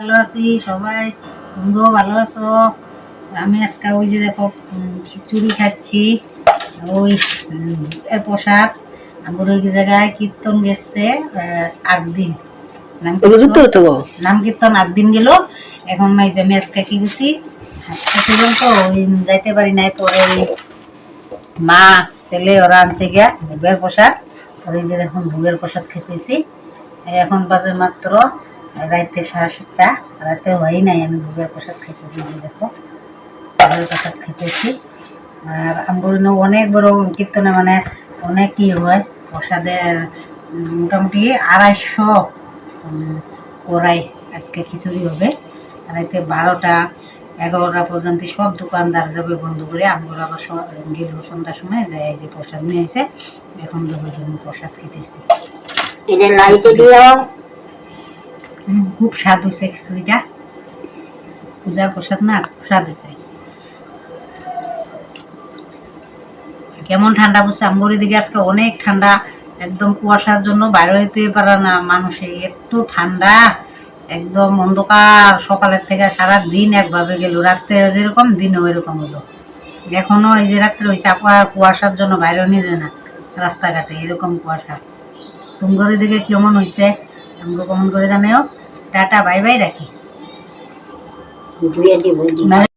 ভালো আছি সবাই তুমিও ভালো আছো? আমি আজকে ওই যে দেখো খিচুড়ি খাচ্ছি। ওই এর প্রসাদ। আমার ওই জায়গায় কীর্তন গেছে আট দিন নাম কীর্তন- নাম কীর্তন আট দিন গেল। এখন এই যে আমি আজকে কি গেছি পর্যন্ত ওই যাইতে পারি নাই পরে ওই মা ছেলে ওরা আনছে গিয়া ভোগের প্রসাদ। এই যে এখন ভোগের প্রসাদ খেতেছি। এখন বাজে মাত্র রাইতে সাড়ে সাতটা রাতে হয় নাই, আমি ভোগের প্রসাদ খেতেছি দেখো। ভোগের প্রসাদ খেতেছি আর আমগুলো অনেক বড় কীর্তনে মানে অনেক ই হয়, প্রসাদের মোটামুটি আড়াইশো কড়াই আজকে খিচুড়ি হবে। রাতে বারোটা, এগারোটা পর্যন্ত সব দোকানদার যাবে বন্ধ করে আমরা আবার গেল সন্ধ্যার সময় যাই এই যে প্রসাদ নিয়েছে এখন দুপুর জন্য প্রসাদ খেতেছি খুব স্বাদ হয়েছে খিচুড়িটা পূজার প্রসাদ না, খুব স্বাদ হয়েছে কেমন ঠান্ডা পড়ছে আমগরি দিকে আজকে অনেক ঠান্ডা একদম কুয়াশার জন্য বাইরে হইতে পারে না মানুষে একটু ঠান্ডা একদম অন্ধকার সকালের থেকে সারা দিন একভাবে গেল, রাত্রে যেরকম, দিনেও এরকম হলো। এখনও এই যে রাত্রে হয়েছে আবার কুয়াশার জন্য বাইরে নিয়ে না, রাস্তাঘাটে এরকম কুয়াশা। তুমগরের দিকে কেমন হয়েছে আমগো কমন করে জানাও টাটা বাই বাই রাখি।